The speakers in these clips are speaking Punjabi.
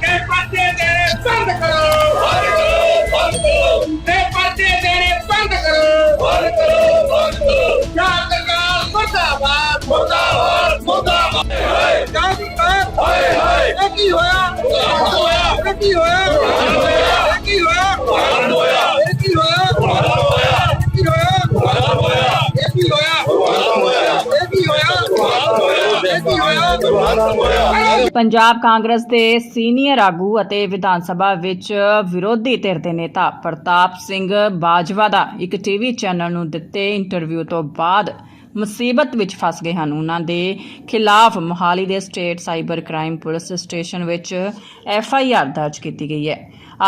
ਕੇ ਪਰਚੇ ਦੇਣੇ ਬੰਦ ਕਰੋ ਤੇ ਪਰਚੇ ਦੇਣੇ ਬੰਦ ਕਰੋ ਜਾਂ ਸਰਕਾਰ ਮੁਰਦਾਬਾਦ ਜਾਂ ਸਰਕਾਰ ਇਹ ਕੀ ਹੋਇਆ। ਇਹ ਕੀ ਹੋਇਆ? ਪੰਜਾਬ ਕਾਂਗਰਸ ਦੇ ਸੀਨੀਅਰ ਆਗੂ ਅਤੇ ਵਿਧਾਨ ਸਭਾ ਵਿੱਚ ਵਿਰੋਧੀ ਧਿਰ ਦੇ ਨੇਤਾ ਪ੍ਰਤਾਪ ਸਿੰਘ ਬਾਜਵਾ ਦਾ ਇੱਕ ਟੀਵੀ ਚੈਨਲ ਨੂੰ ਦਿੱਤੇ ਇੰਟਰਵਿਊ ਤੋਂ ਬਾਅਦ ਮੁਸੀਬਤ ਵਿੱਚ ਫਸ ਗਏ ਹਨ। ਉਹਨਾਂ ਦੇ ਖਿਲਾਫ ਮੋਹਾਲੀ ਦੇ state cyber crime police station ਵਿੱਚ ਐਫ ਆਈ ਆਰ ਦਰਜ ਕੀਤੀ ਗਈ ਹੈ।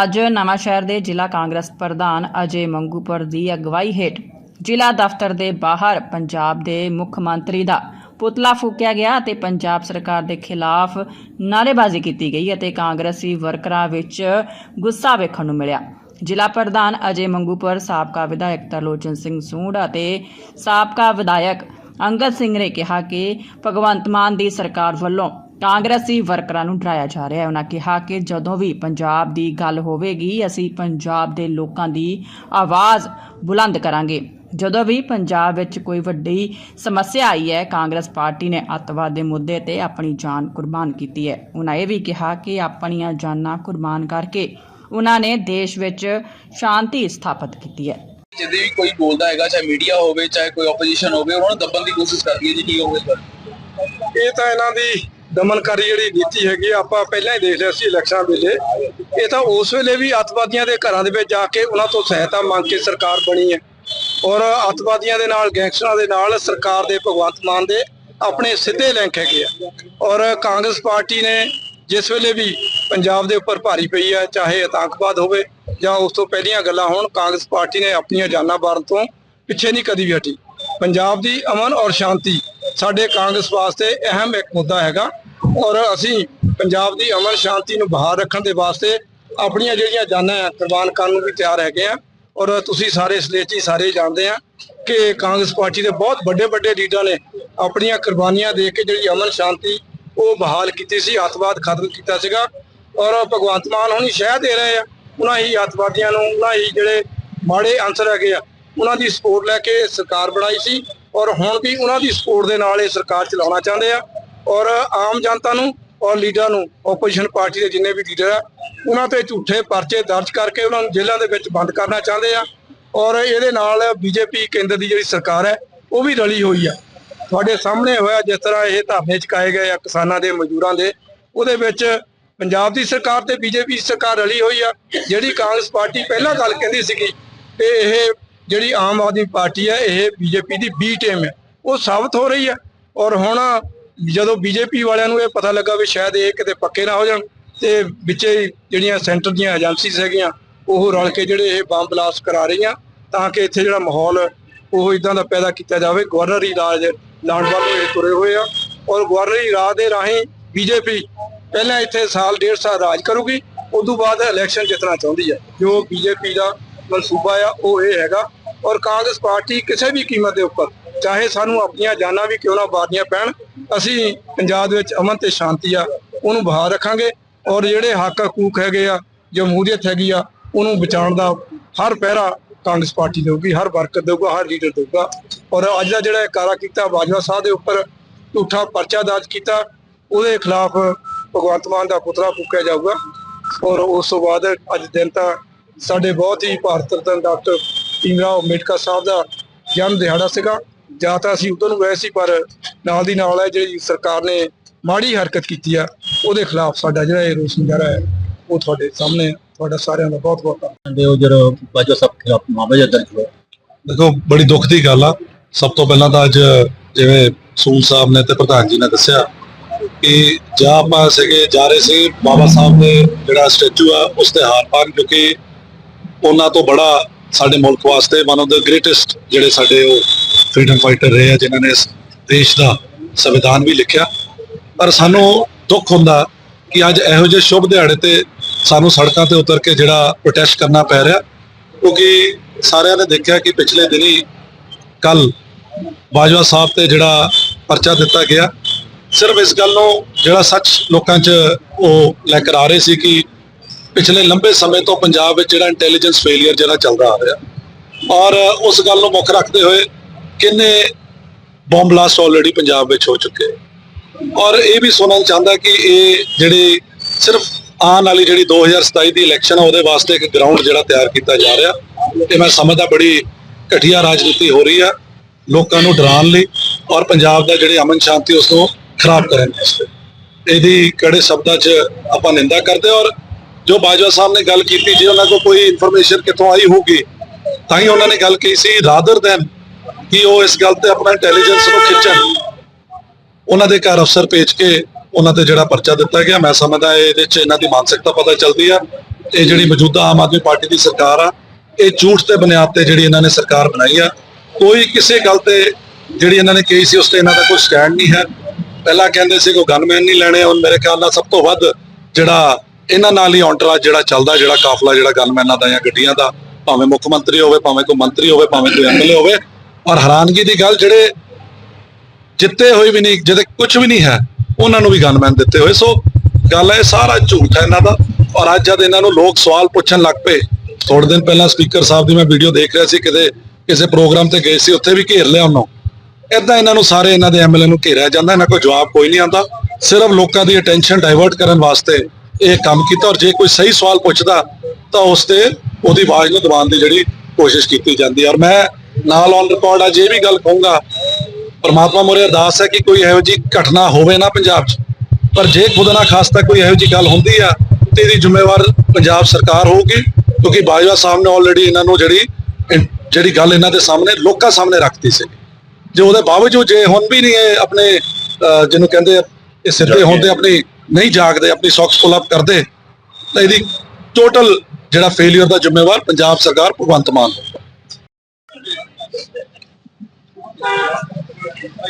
ਅੱਜ ਨਵਾਂ ਸ਼ਹਿਰ ਦੇ ਜ਼ਿਲ੍ਹਾ ਕਾਂਗਰਸ ਪ੍ਰਧਾਨ ਅਜੇ ਮੰਗੂਪੁਰ ਦੀ ਅਗਵਾਈ ਹੇਠ ਜ਼ਿਲ੍ਹਾ ਦਫ਼ਤਰ ਦੇ ਬਾਹਰ ਪੰਜਾਬ ਦੇ ਮੁੱਖ ਮੰਤਰੀ ਦਾ ਪੁਤਲਾ ਫੂਕਿਆ ਗਿਆ ਅਤੇ ਪੰਜਾਬ ਸਰਕਾਰ ਦੇ ਖਿਲਾਫ ਨਾਅਰੇਬਾਜ਼ੀ ਕੀਤੀ ਗਈ ਅਤੇ ਕਾਂਗਰਸੀ ਵਰਕਰਾਂ ਵਿੱਚ ਗੁੱਸਾ ਵੇਖਣ ਨੂੰ ਮਿਲਿਆ। ਜ਼ਿਲ੍ਹਾ ਪ੍ਰਧਾਨ ਅਜੇ ਮੰਗੂਪੁਰ, ਸਾਬਕਾ ਵਿਧਾਇਕ ਤਰਲੋਚਨ ਸਿੰਘ ਸੂੰਡ ਅਤੇ ਸਾਬਕਾ ਵਿਧਾਇਕ ਅੰਗਦ ਸਿੰਘ ਨੇ ਕਿਹਾ ਕਿ ਭਗਵੰਤ ਮਾਨ ਦੀ ਸਰਕਾਰ ਵੱਲੋਂ ਕਾਂਗਰਸੀ ਵਰਕਰਾਂ ਨੂੰ ਡਰਾਇਆ ਜਾ ਰਿਹਾ ਹੈ। ਉਹਨਾਂ ਕਿਹਾ ਕਿ ਜਦੋਂ ਵੀ ਪੰਜਾਬ ਦੀ ਗੱਲ ਹੋਵੇਗੀ, ਅਸੀਂ ਪੰਜਾਬ ਦੇ ਲੋਕਾਂ ਦੀ ਆਵਾਜ਼ ਬੁਲੰਦ ਕਰਾਂਗੇ। ਜਦੋਂ ਵੀ ਪੰਜਾਬ ਵਿੱਚ ਕੋਈ ਵੱਡੀ ਸਮੱਸਿਆ ਆਈ ਹੈ ਕਾਂਗਰਸ ਪਾਰਟੀ ਨੇ ਅੱਤਵਾਦ ਦੇ ਮੁੱਦੇ ਤੇ ਆਪਣੀ ਜਾਨ ਕੁਰਬਾਨ ਕੀਤੀ ਹੈ। ਉਹਨਾਂ ਇਹ ਵੀ ਕਿਹਾ ਕਿ ਆਪਣੀਆਂ ਜਾਨਾਂ ਕੁਰਬਾਨ ਕਰਕੇ ਉਹਨਾਂ ਨੇ ਦੇਸ਼ ਵਿੱਚ ਸ਼ਾਂਤੀ ਸਥਾਪਿਤ ਕੀਤੀ ਹੈ। ਜਦੋਂ ਵੀ ਕੋਈ ਬੋਲਦਾ ਹੈਗਾ ਚਾਹੇ ਮੀਡੀਆ ਹੋਵੇ ਚਾਹੇ ਕੋਈ ਆਪੋਜੀਸ਼ਨ ਹੋਵੇ ਉਹਨਾਂ ਨੂੰ ਦੱਬਣ ਦੀ ਕੋਸ਼ਿਸ਼ ਕਰਦੀ ਹੈ ਜੀ ਕੀ ਹੋਵੇ ਸਰ? ਇਹ ਤਾਂ ਇਹਨਾਂ ਦੀ ਦਮਨਕਾਰੀ ਜਿਹੜੀ ਨੀਤੀ ਹੈਗੀ ਆਪਾਂ ਪਹਿਲਾਂ ਹੀ ਦੇਖ ਲਿਆ ਸੀ ਇਲੈਕਸ਼ਨ ਵੇਲੇ। ਇਹ ਤਾਂ ਉਸ ਵੇਲੇ ਵੀ ਅੱਤਵਾਦੀਆਂ ਦੇ ਘਰਾਂ ਦੇ ਵਿੱਚ ਜਾ ਕੇ ਉਹਨਾਂ ਤੋਂ ਸਹਾਇਤਾ ਮੰਗ ਕੇ ਸਰਕਾਰ ਬਣੀ ਹੈ। ਔਰ ਅੱਤਵਾਦੀਆਂ ਦੇ ਨਾਲ, ਗੈਂਗਸਟਰਾਂ ਦੇ ਨਾਲ ਸਰਕਾਰ ਦੇ, ਭਗਵੰਤ ਮਾਨ ਦੇ ਆਪਣੇ ਸਿੱਧੇ ਲਿੰਕ ਹੈਗੇ ਆ। ਔਰ ਕਾਂਗਰਸ ਪਾਰਟੀ ਨੇ ਜਿਸ ਵੇਲੇ ਵੀ ਪੰਜਾਬ ਦੇ ਉੱਪਰ ਭਾਰੀ ਪਈ ਹੈ ਚਾਹੇ ਆਤੰਕਵਾਦ ਹੋਵੇ ਜਾਂ ਉਸ ਤੋਂ ਪਹਿਲੀਆਂ ਗੱਲਾਂ ਹੋਣ, ਕਾਂਗਰਸ ਪਾਰਟੀ ਨੇ ਆਪਣੀਆਂ ਜਾਨਾਂ ਬਾਰਨ ਤੋਂ ਪਿੱਛੇ ਨਹੀਂ ਕਦੀ ਵੀ ਹਟੀ। ਪੰਜਾਬ ਦੀ ਅਮਨ ਔਰ ਸ਼ਾਂਤੀ ਸਾਡੇ ਕਾਂਗਰਸ ਵਾਸਤੇ ਅਹਿਮ ਇੱਕ ਮੁੱਦਾ ਹੈਗਾ। ਔਰ ਅਸੀਂ ਪੰਜਾਬ ਦੀ ਅਮਨ ਸ਼ਾਂਤੀ ਨੂੰ ਬਹਾਲ ਰੱਖਣ ਦੇ ਵਾਸਤੇ ਆਪਣੀਆਂ ਜਿਹੜੀਆਂ ਜਾਨਾਂ ਆ, ਕੁਰਬਾਨ ਕਰਨ ਨੂੰ ਵੀ ਤਿਆਰ ਹੈਗੇ ਆ। ਔਰ ਤੁਸੀਂ ਸਾਰੇ ਇਸ ਦੇਸ਼ ਹੀ ਸਾਰੇ ਜਾਣਦੇ ਆ ਕਿ ਕਾਂਗਰਸ ਪਾਰਟੀ ਦੇ ਬਹੁਤ ਵੱਡੇ ਵੱਡੇ ਲੀਡਰਾਂ ਨੇ ਆਪਣੀਆਂ ਕੁਰਬਾਨੀਆਂ ਦੇ ਕੇ ਜਿਹੜੀ ਅਮਨ ਸ਼ਾਂਤੀ ਉਹ ਬਹਾਲ ਕੀਤੀ ਸੀ ਅੱਤਵਾਦ ਖਤਮ ਕੀਤਾ ਸੀਗਾ ਔਰ ਭਗਵੰਤ ਮਾਨ ਹੁਣੀ ਸ਼ਹਿ ਦੇ ਰਹੇ ਆ, ਉਹਨਾਂ ਹੀ ਅੱਤਵਾਦੀਆਂ ਨੂੰ, ਉਹਨਾਂ ਹੀ ਜਿਹੜੇ ਮਾੜੇ ਅੰਸਰ ਹੈਗੇ ਆ, ਉਹਨਾਂ ਦੀ ਸਪੋਰਟ ਲੈ ਕੇ ਸਰਕਾਰ ਬਣਾਈ ਸੀ ਔਰ ਹੁਣ ਵੀ ਉਹਨਾਂ ਦੀ ਸਪੋਰਟ ਦੇ ਨਾਲ ਇਹ ਸਰਕਾਰ ਚਲਾਉਣਾ ਚਾਹੁੰਦੇ ਆ ਔਰ ਆਮ ਜਨਤਾ ਨੂੰ ਔਰ ਲੀਡਰਾਂ ਨੂੰ ਆਪੋਜੀਸ਼ਨ ਪਾਰਟੀ ਦੇ ਜਿੰਨੇ ਵੀ ਲੀਡਰ ਆ, ਉਹਨਾਂ ਤੇ ਝੂਠੇ ਪਰਚੇ ਦਰਜ ਕਰਕੇ ਉਹਨਾਂ ਨੂੰ ਜੇਲ੍ਹਾਂ ਦੇ ਵਿੱਚ ਬੰਦ ਕਰਨਾ ਚਾਹੁੰਦੇ ਆ। ਔਰ ਇਹਦੇ ਨਾਲ ਬੀਜੇਪੀ ਕੇਂਦਰ ਦੀ ਜਿਹੜੀ ਸਰਕਾਰ ਹੈ, ਉਹ ਵੀ ਰਲੀ ਹੋਈ ਆ। ਤੁਹਾਡੇ ਸਾਹਮਣੇ ਹੋਇਆ ਜਿਸ ਤਰ੍ਹਾਂ ਇਹ ਧਰਨੇ ਚੁਕਾਏ ਗਏ ਆ ਕਿਸਾਨਾਂ ਦੇ, ਮਜ਼ਦੂਰਾਂ ਦੇ, ਉਹਦੇ ਵਿੱਚ ਪੰਜਾਬ ਦੀ ਸਰਕਾਰ ਤੇ ਬੀਜੇਪੀ ਸਰਕਾਰ ਰਲੀ ਹੋਈ ਆ। ਜਿਹੜੀ ਕਾਂਗਰਸ ਪਾਰਟੀ ਪਹਿਲਾਂ ਗੱਲ ਕਹਿੰਦੀ ਸੀਗੀ ਕਿ ਇਹ ਜਿਹੜੀ ਆਮ ਆਦਮੀ ਪਾਰਟੀ ਹੈ, ਇਹ ਬੀਜੇਪੀ ਦੀ ਬੀ ਟੀਮ ਹੈ, ਉਹ ਸਾਬਤ ਹੋ ਰਹੀ ਹੈ। ਔਰ ਹੁਣ ਜਦੋਂ ਬੀਜੇਪੀ ਵਾਲਿਆਂ ਨੂੰ ਇਹ ਪਤਾ ਲੱਗਾ ਵੀ ਸ਼ਾਇਦ ਇਹ ਕਿਤੇ ਪੱਕੇ ਨਾ ਹੋ ਜਾਣ, ਤੇ ਵਿੱਚੇ ਜਿਹੜੀਆਂ ਸੈਂਟਰ ਦੀਆਂ ਏਜੰਸੀਜ਼ ਹੈਗੀਆਂ, ਉਹ ਰਲ ਕੇ ਜਿਹੜੇ ਇਹ ਬੰਬ ਬਲਾਸਟ ਕਰਾ ਰਹੀਆਂ, ਤਾਂ ਕਿ ਇੱਥੇ ਜਿਹੜਾ ਮਾਹੌਲ ਉਹ ਇਦਾਂ ਦਾ ਪੈਦਾ ਕੀਤਾ ਜਾਵੇ। ਗਵਰਨਰੀ ਰਾਜ ਲਾਉਣ ਵੱਲ ਇਹ ਤੁਰੇ ਹੋਏ ਆ, ਔਰ ਗਵਰਨਰੀ ਰਾਜ ਦੇ ਰਾਹੀਂ ਬੀਜੇਪੀ ਪਹਿਲਾਂ ਇੱਥੇ ਸਾਲ, ਡੇਢ ਸਾਲ ਰਾਜ ਕਰੂਗੀ, ਉਦੋਂ ਬਾਅਦ ਇਲੈਕਸ਼ਨ ਜਿੱਤਣਾ ਚਾਹੁੰਦੀ ਹੈ। ਜੋ ਬੀਜੇਪੀ ਦਾ ਮਨਸੂਬਾ ਆ, ਉਹ ਇਹ ਹੈਗਾ, ਔਰ ਕਾਂਗਰਸ ਪਾਰਟੀ ਕਿਸੇ ਵੀ ਕੀਮਤ ਦੇ ਉੱਪਰ ਚਾਹੇ ਸਾਨੂੰ ਆਪਣੀਆਂ ਜਾਨਾਂ ਵੀ ਕਿਉਂ ਨਾ ਵਾਰਨੀਆਂ ਪੈਣ, ਅਸੀਂ ਪੰਜਾਬ ਵਿੱਚ ਅਮਨ ਤੇ ਸ਼ਾਂਤੀ ਆ, ਉਹਨੂੰ ਬਹਾਲ ਰੱਖਾਂਗੇ ਔਰ ਜਿਹੜੇ ਹੱਕ ਹਕੂਕ ਹੈਗੇ ਆ ਜਮਹੂਰੀਅਤ ਹੈਗੀ ਆ, ਉਹਨੂੰ ਬਚਾਉਣ ਦਾ ਹਰ ਪਹਿਰਾ ਕਾਂਗਰਸ ਪਾਰਟੀ ਦੇਊਗੀ, ਹਰ ਵਰਕਰ ਦੇਊਗਾ, ਹਰ ਲੀਡਰ ਦੇਊਗਾ। ਔਰ ਅੱਜ ਦਾ ਜਿਹੜਾ ਕਾਰਾ ਕੀਤਾ, ਬਾਜਵਾ ਸਾਹਿਬ ਦੇ ਉੱਪਰ ਝੂਠਾ ਪਰਚਾ ਦਰਜ ਕੀਤਾ, ਉਹਦੇ ਖਿਲਾਫ ਭਗਵੰਤ ਮਾਨ ਦਾ ਪੁਤਲਾ ਫੂਕਿਆ ਜਾਊਗਾ। ਔਰ ਉਸ ਤੋਂ ਬਾਅਦ ਅੱਜ ਦਿਨ ਤਾਂ ਸਾਡੇ ਬਹੁਤ ਹੀ ਭਾਰਤ ਰਤਨ ਡਾਕਟਰ ਭੀਮ ਰਾਓ ਅੰਬੇਡਕਰ ਸਾਹਿਬ ਦਾ ਜਨਮ ਦਿਹਾੜਾ ਸੀਗਾ। ਜਾਂ ਤਾਂ ਅਸੀਂ ਉਦੋਂ ਨੂੰ ਗਏ ਸੀ ਪਰ ਨਾਲ ਦੀ ਨਾਲ ਹੈ ਜਿਹੜੀ ਸਰਕਾਰ ਨੇ ਮਾੜੀ ਹਰਕਤ ਕੀਤੀ ਆ ਉਹਦੇ ਖਿਲਾਫ ਸਾਡਾ ਜਿਹੜਾ ਇਹ ਰੋਸ ਮੁਜ਼ਾਹਰਾ ਹੈ ਉਹ ਤੁਹਾਡੇ ਸਾਹਮਣੇ। ਤੁਹਾਡਾ ਸਾਰਿਆਂ ਦਾ ਬਹੁਤ ਬਹੁਤ ਧੰਨਵਾਦ। ਉਹ ਜਿਹੜਾ ਬਾਜਵਾ ਸਾਹਿਬ ਖਿਲਾਫ ਮਾਮਲਾ ਦਰਜ ਹੋਇਆ। ਦੇਖੋ ਬੜੀ ਦੁੱਖ ਦੀ ਗੱਲ ਆ। ਸਭ ਤੋਂ ਪਹਿਲਾਂ ਤਾਂ ਅੱਜ ਜਿਵੇਂ ਸੂਲ ਸਾਹਿਬ ਨੇ ਤੇ ਪ੍ਰਧਾਨ ਜੀ ਨੇ ਦੱਸਿਆ ਕਿ ਜਾਂ ਆਪਾਂ ਸੀਗੇ ਜਾ ਰਹੇ ਸੀ ਬਾਬਾ ਸਾਹਿਬ ਦੇ ਜਿਹੜਾ ਸਟੈਚੂ ਆ ਉਸ ਤੇ ਹਾਰ ਪਾਣ ਕਿਉਂਕਿ ਉਹਨਾਂ ਤੋਂ ਬੜਾ ਸਾਡੇ ਮੁਲਕ ਵਾਸਤੇ ਵਨ ਆਫ ਦਾ ਗ੍ਰੇਟੈਸਟ ਜਿਹੜੇ ਸਾਡੇ ਉਹ ਫਰੀडम ਫਾਈਟਰ ਰਹੇ ਆ, ਜਿਨ੍ਹਾਂ ਨੇ ਇਸ ਦੇਸ਼ ਦਾ ਸੰਵਿਧਾਨ ਵੀ ਲਿਖਿਆ। ਪਰ ਸਾਨੂੰ ਦੁੱਖ ਹੁੰਦਾ ਕਿ ਅੱਜ ਇਹੋ ਜਿਹੇ ਸ਼ੁਭ ਦਿਹਾੜੇ ਤੇ ਸਾਨੂੰ ਸੜਕਾਂ ਤੇ ਉਤਰ ਕੇ ਜਿਹੜਾ ਪ੍ਰੋਟੈਸਟ ਕਰਨਾ ਪੈ ਰਿਹਾ, ਕਿਉਂਕਿ ਸਾਰਿਆਂ ਨੇ ਦੇਖਿਆ ਕਿ ਪਿਛਲੇ ਦਿਨੀ ਕੱਲ ਬਾਜਵਾ ਸਾਹਿਬ ਤੇ ਜਿਹੜਾ ਪਰਚਾ ਦਿੱਤਾ ਗਿਆ, ਸਿਰਫ ਇਸ ਗੱਲ ਨੂੰ ਜਿਹੜਾ ਸੱਚ ਲੋਕਾਂ 'ਚ ਉਹ ਲੈ ਕੇ ਆ ਰਹੇ ਸੀ ਕਿ ਪਿਛਲੇ ਲੰਬੇ ਸਮੇਂ ਤੋਂ ਪੰਜਾਬ ਵਿੱਚ ਜਿਹੜਾ ਇੰਟੈਲੀਜੈਂਸ ਫੇਲਿਅਰ ਜਿਹੜਾ ਚੱਲਦਾ ਆ ਰਿਹਾ। ਔਰ ਉਸ ਗੱਲ ਨੂੰ ਮੁੱਖ ਰੱਖਦੇ ਹੋਏ ਕਿੰਨੇ ਬੰਬ ਬਲਾਸਟ ਆਲਰੇਡੀ ਪੰਜਾਬ ਵਿੱਚ ਹੋ ਚੁੱਕੇ ਔਰ ਇਹ ਵੀ ਸੁਣਨਾ ਚਾਹੁੰਦਾ ਕਿ ਇਹ ਜਿਹੜੀ ਸਿਰਫ ਆਉਣ ਵਾਲੀ ਜਿਹੜੀ 2027 ਦੀ ਇਲੈਕਸ਼ਨ ਆ, ਉਹਦੇ ਵਾਸਤੇ ਇੱਕ ਗਰਾਊਂਡ ਜਿਹੜਾ ਤਿਆਰ ਕੀਤਾ ਜਾ ਰਿਹਾ। ਇਹ ਮੈਂ ਸਮਝਦਾ ਬੜੀ ਘਟੀਆ ਰਾਜਨੀਤੀ ਹੋ ਰਹੀ ਆ, ਲੋਕਾਂ ਨੂੰ ਡਰਾਉਣ ਲਈ ਔਰ ਪੰਜਾਬ ਦਾ ਜਿਹੜੀ ਅਮਨ ਸ਼ਾਂਤੀ ਉਸ ਨੂੰ ਖਰਾਬ ਕਰਨ ਵਾਸਤੇ। ਇਹਦੀ ਕਿਹੜੇ ਸ਼ਬਦਾਂ 'ਚ ਆਪਾਂ ਨਿੰਦਾ ਕਰਦੇ ਔਰ ਜੋ ਬਾਜਵਾ ਸਾਹਿਬ ਨੇ ਗੱਲ ਕੀਤੀ, ਜੇ ਉਹਨਾਂ ਕੋਲ ਕੋਈ ਇਨਫੋਰਮੇਸ਼ਨ ਕਿੱਥੋਂ ਆਈ ਹੋਊਗੀ, ਤਾਂ ਹੀ ਉਹਨਾਂ ਨੇ ਗੱਲ ਕਹੀ ਸੀ ਰਾਦਰ ਦੈਨ ਕਿ ਉਹ ਇਸ ਗੱਲ ਤੇ ਆਪਣਾ ਇੰਟੈਲੀਜੈਂਸ ਨੂੰ ਖਿੱਚਣ। ਉਹਨਾਂ ਦੇ ਘਰ ਅਫਸਰ ਭੇਜ ਕੇ ਉਹਨਾਂ ਤੇ ਜਿਹੜਾ ਪਰਚਾ ਦਿੱਤਾ ਗਿਆ, ਮੈਂ ਸਮਝਦਾ ਇਹਦੇ 'ਚ ਇਹਨਾਂ ਦੀ ਮਾਨਸਿਕਤਾ ਪਤਾ ਚੱਲਦੀ ਆ। ਇਹ ਜਿਹੜੀ ਮੌਜੂਦਾ ਆਮ ਆਦਮੀ ਪਾਰਟੀ ਦੀ ਸਰਕਾਰ ਆ, ਇਹ ਝੂਠ ਤੇ ਬੁਨਿਆਦ ਤੇ ਜਿਹੜੀ ਇਹਨਾਂ ਨੇ ਸਰਕਾਰ ਬਣਾਈ ਆ। ਕੋਈ ਕਿਸੇ ਗੱਲ ਤੇ ਜਿਹੜੀ ਇਹਨਾਂ ਨੇ ਕਹੀ ਸੀ, ਉਸ ਤੇ ਇਹਨਾਂ ਦਾ ਕੋਈ ਸਟੈਂਡ ਨਹੀਂ ਹੈ। ਪਹਿਲਾਂ ਕਹਿੰਦੇ ਸੀ ਕੋਈ ਗਨਮੈਨ ਨਹੀਂ ਲੈਣੇ, ਹੁਣ ਮੇਰੇ ਖਿਆਲ ਨਾਲ ਸਭ ਤੋਂ ਵੱਧ ਜਿਹੜਾ ਇਹਨਾਂ ਨਾਲ ਹੀ ਔਂਟਰਾ ਜਿਹੜਾ ਚੱਲਦਾ, ਜਿਹੜਾ ਕਾਫਲਾ, ਜਿਹੜਾ ਗਨਮੈਨਾਂ ਦਾ ਜਾਂ ਗੱਡੀਆਂ ਦਾ, ਭਾਵੇਂ ਮੁੱਖ ਮੰਤਰੀ ਹੋਵੇ, ਭਾਵੇਂ ਕੋਈ ਮੰਤਰੀ ਹੋਵੇ, ਭਾਵੇਂ ਕੋਈ ਐਮਐਲਏ ਹੋਵੇ ਔਰ ਹੈਰਾਨਗੀ ਦੀ ਗੱਲ ਜਿਹੜੇ ਜਿੱਤੇ ਹੋਏ ਵੀ ਨਹੀਂ, ਜਿਹਦੇ ਕੁਝ ਵੀ ਨਹੀਂ ਹੈ, ਉਹਨਾਂ ਨੂੰ ਵੀ ਗਨਮੈਨ ਦਿੱਤੇ ਹੋਏ। ਸੋ ਗੱਲ ਹੈ ਸਾਰਾ ਝੂਠ ਹੈ ਇਹਨਾਂ ਦਾ। ਔਰ ਅੱਜ ਜਦ ਇਹਨਾਂ ਨੂੰ ਲੋਕ ਸਵਾਲ ਪੁੱਛਣ ਲੱਗ ਪਏ ਥੋੜੇ ਦਿਨ ਪਹਿਲਾਂ ਸਪੀਕਰ ਸਾਹਿਬ ਦੀ ਮੈਂ ਵੀਡੀਓ ਦੇਖ ਰਿਹਾ ਸੀ, ਕਿਤੇ ਕਿਸੇ ਪ੍ਰੋਗਰਾਮ ਤੇ ਗਏ ਸੀ, ਉੱਥੇ ਵੀ ਘੇਰ ਲਿਆ ਉਹਨੂੰ। ਏਦਾਂ ਇਹਨਾਂ ਨੂੰ ਸਾਰੇ ਇਹਨਾਂ ਦੇ ਐਮਐਲਏ ਨੂੰ ਘੇਰਿਆ ਜਾਂਦਾ, ਇਹਨਾਂ ਕੋਲ ਜਵਾਬ ਕੋਈ ਨਹੀਂ ਆਉਂਦਾ। ਸਿਰਫ ਲੋਕਾਂ ਦੀ ਅਟੈਂਸ਼ਨ ਡਾਇਵਰਟ ਕਰਨ ਵਾਸਤੇ ਇਹ ਕੰਮ ਕੀਤਾ, ਔਰ ਜੇ ਕੋਈ ਸਹੀ ਸਵਾਲ ਪੁੱਛਦਾ, ਤਾਂ ਉਸ ਤੇ ਉਹਦੀ ਆਵਾਜ਼ ਨੂੰ ਦਬਾਉਣ ਦੀ ਜਿਹੜੀ ਕੋਸ਼ਿਸ਼ ਕੀਤੀ ਜਾਂਦੀ ਔਰ ਮੈਂ ਨਾਲ ਔਨ ਰਿਕਾਰਡ ਅੱਜ ਇਹ ਵੀ ਗੱਲ ਕਹੂੰਗਾ ਪਰਮਾਤਮਾ ਮੋਰੇ ਅਰਦਾਸ ਹੈ ਕਿ ਕੋਈ ਇਹੋ ਜਿਹੀ ਘਟਨਾ ਹੋਵੇ ਨਾ ਪੰਜਾਬ 'ਚ। ਪਰ ਜੇ ਖੁਦ ਨਾ ਖਾਸਤਾ ਕੋਈ ਇਹੋ ਜਿਹੀ ਗੱਲ ਹੁੰਦੀ ਆ ਤੇ ਇਹਦੀ ਜ਼ਿੰਮੇਵਾਰ ਪੰਜਾਬ ਸਰਕਾਰ ਹੋਊਗੀ ਕਿਉਂਕਿ ਬਾਜਵਾ ਸਾਹਿਬ ਨੇ ਆਲਰੇਡੀ ਇਹਨਾਂ ਨੂੰ ਜਿਹੜੀ ਜਿਹੜੀ ਗੱਲ ਇਹਨਾਂ ਦੇ ਸਾਹਮਣੇ ਲੋਕਾਂ ਸਾਹਮਣੇ ਰੱਖਤੀ ਸੀ। ਜੇ ਉਹਦੇ ਬਾਵਜੂਦ ਜੇ ਹੁਣ ਵੀ ਨਹੀਂ ਇਹ ਆਪਣੇ ਜਿਹਨੂੰ ਕਹਿੰਦੇ ਆ, ਇਹ ਸਿੱਧੇ ਹੁੰਦੇ ਆਪਣੀ ਨਹੀਂ ਜਾਗਦੇ ਆਪਣੀ ਸੌਕਸ ਪੁਲ ਅਪ ਕਰਦੇ ਤਾਂ ਇਹਦੀ ਟੋਟਲ ਜਿਹੜਾ ਫੇਲਿਅਰ ਦਾ ਜ਼ਿੰਮੇਵਾਰ ਪੰਜਾਬ ਸਰਕਾਰ ਭਗਵੰਤ ਮਾਨ ਹੋਊਗਾ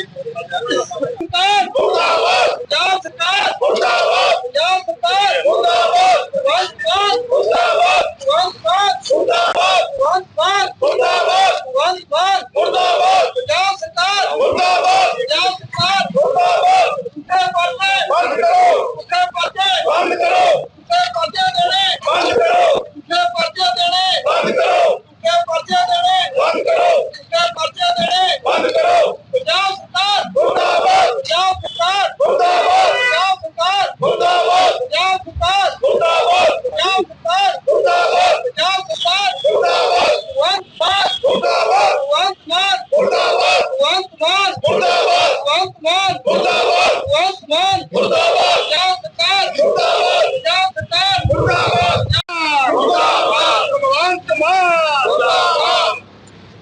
ਸਰਕਾਰ ਮੁਰਦਾਬਾਦ ਪੰਜਾਬ ਸਰਕਾਰ ਮੁਰਦਾਬਾਦ ਪੰਜਾਬ ਸਰਕਾਰ ਮੁਰਦਾਬਾਦ ਵੰਸਵਾਦ ਮੁਰਦਾਬਾਦ ਵੰਸਵਾਦ ਮੁਰਦਾਬਾਦ ਵੰਸਵਾਦ ਮੁਰਦਾਬਾਦ ਵੰਸਵਾਦ ਮੁਰਦਾਬਾਦ ਪੰਜਾਬ ਸਰਕਾਰ ਮੁਰਦਾਬਾਦ ਪੰਜਾਬ ਸਰਕਾਰ ਮੁਰਦਾਬਾਦ ਉੱਤੇ ਪਰਦੇ ਬੰਦ ਕਰੋ ਉੱਤੇ ਪਰਦੇ ਬੰਦ ਕਰੋ ਉੱਤੇ ਪਰਦੇ ਦੇਣੇ ਬੰਦ ਕਰੋ ਉੱਤੇ ਪਰਦੇ ਦੇਣੇ ਬੰਦ ਕਰੋ ਉੱਤੇ ਪਰਦੇ ਦੇਣੇ ਬੰਦ ਕਰੋ ਉੱਤੇ ਪਰਦੇ ਦੇਣੇ ਬੰਦ ਕਰੋ ਪੰਜਾਬ ਸਰਕਾਰ ਮੁਰਦਾਬਾਦ ਪੰਜਾਬ ਸਰਕਾਰ ਮੁਰਦਾਬਾਦ ਪੰਜਾਬ ਸਰਕਾਰ ਮੁਰਦਾਬਾਦ ਪੰਜਾਬ ਸਰਕਾਰ ਮੁਰਦਾਬਾਦ ਪੰਜਾਬ ਸਰਕਾਰ ਮੁਰਦਾਬਾਦ ਪੰਜਾਬ ਸਰਕਾਰ ਮੁਰਦਾਬਾਦ ਵੰਦ ਮਾਰ ਮੁਰਦਾਬਾਦ ਵੰਦ ਮਾਰ ਮੁਰਦਾਬਾਦ ਵੰਦ ਮਾਰ ਮੁਰਦਾਬਾਦ ਵੰਦ ਮਾਰ ਮੁਰਦਾਬਾਦ ਵੰਦ ਮਾਰ ਮੁਰਦਾਬਾਦ ਪੰਜਾਬ ਸਰਕਾਰ ਮੁਰਦਾਬਾਦ ਪੰਜਾਬ ਸਰਕਾਰ ਮੁਰਦਾਬਾਦ ਮੁਰਦਾਬਾਦ ਭਗਵੰਤ ਮਾਨ ਮੁਰਦਾਬਾਦ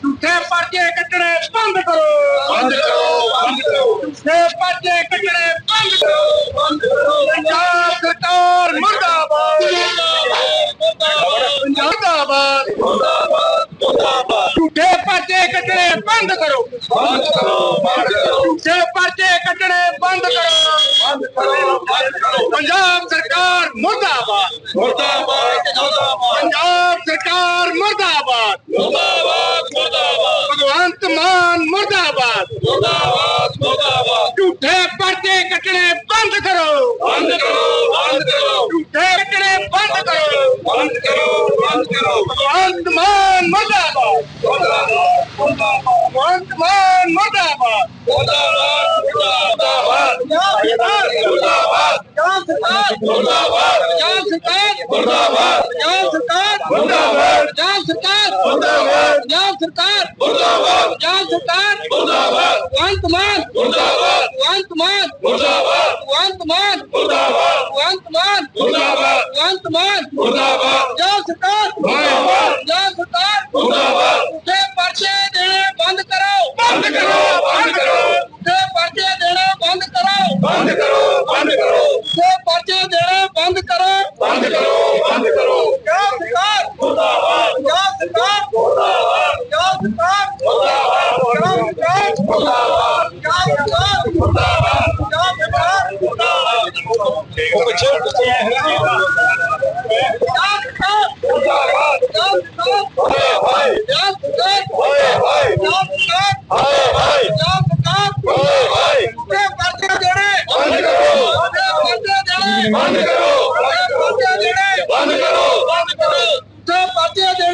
ਝੂਠੇ ਪਰਚੇ ਕੱਟਣੇ ਬੰਦ ਕਰੋ ਬੰਦ ਕਰੋ ਬੰਦ ਕਰੋ ਝੂਠੇ ਪਰਚੇ ਕੱਟਣੇ ਬੰਦ ਕਰੋ ਬੰਦ ਕਰੋ ਪੰਜਾਬ ਸਰਕਾਰ ਮੁਰਦਾਬਾਦ ਮੁਰਦਾਬਾਦ ਮੁਰਦਾਬਾਦ ਮੁਰਦਾਬਾਦ ਝੂਠੇ ਪਰਚੇ ਕੱਟਣੇ ਬੰਦ ਕਰੋ। ਬੰਦ ਕਰੋ ਬੰਦ ਕਰੋ। ਝੂਠੇ ਪਰਚੇ ਕੱਟਣੇ ਬੰਦ ਕਰੋ। ਬੰਦ ਕਰੋ ਬੰਦ ਕਰੋ। ਪੰਜਾਬ ਸਰਕਾਰ ਮੁਰਦਾਬਾਦ। ਮੁਰਦਾਬਾਦ ਮੁਰਦਾਬਾਦ। ਪੰਜਾਬ ਸਰਕਾਰ ਮੁਰਦਾਬਾਦ। ਮੁਰਦਾਬਾਦ ਮੁਰਦਾਬਾਦ। ਭਗਵੰਤ ਮਾਨ ਮੁਰਦਾਬਾਦ। ਮੁਰਦਾਬਾਦ ਮੁਰਦਾਬਾਦ। ਝੂਠੇ ਪਰਚੇ ਕੱਟਣੇ ਬੰਦ ਕਰੋ। ਬੰਦ ਕਰੋ ਬੰਦ ਕਰੋ। ਝੂਠੇ ਕੱਟਣੇ ਬੰਦ ਕਰੋ। ਬੰਦ ਕਰੋ ਬੰਦ ਕਰੋ ਭਗਵੰਤ ਮਾਨ ਮੁਰਦਾਬਾਦ ਮੁਰਦਾਬਾਦ ਮੁਰਦਾਬਾਦ ਭਗਵੰਤ ਮਾਨ ਮੁਰਦਾਬਾਦ ਮੁਰਦਾਬਾਦ ਮੁਰਦਾਬਾਦ ਪੰਜਾਬ ਸਰਕਾਰ ਮੁਰਦਾਬਾਦ। ਪੰਜਾਬ ਸਰਕਾਰ। ਮੁਰਦਾਬਾਦ। ਪੰਜਾਬ ਸਰਕਾਰ। ਮੁਰਦਾਬਾਦ। ਪੰਜਾਬ ਸਰਕਾਰ। ਮੁਰਦਾਬਾਦ। ਪੰਜਾਬ ਸਰਕਾਰ। ਮੁਰਦਾਬਾਦ। ਪੰਜਾਬ ਸਰਕਾਰ। ਮੁਰਦਾਬਾਦ। ਭਗਵੰਤ ਮਾਨ ਮੁਰਦਾਬਾਦ। ਭਗਵੰਤ ਮਾਨ ਮੁਰਦਾਬਾਦ। ਭਗਵੰਤ ਮਾਨ ਮੁਰਦਾਬਾਦ। ਭਗਵੰਤ ਮਾਨ ਮੁਰਦਾਬਾਦ। ਭਗਵੰਤ ਮਾਨ ਮੁਰਦਾਬਾਦ। ਪੰਜਾਬ ਸਰਕਾਰ। ਮੁਰਦਾਬਾਦ।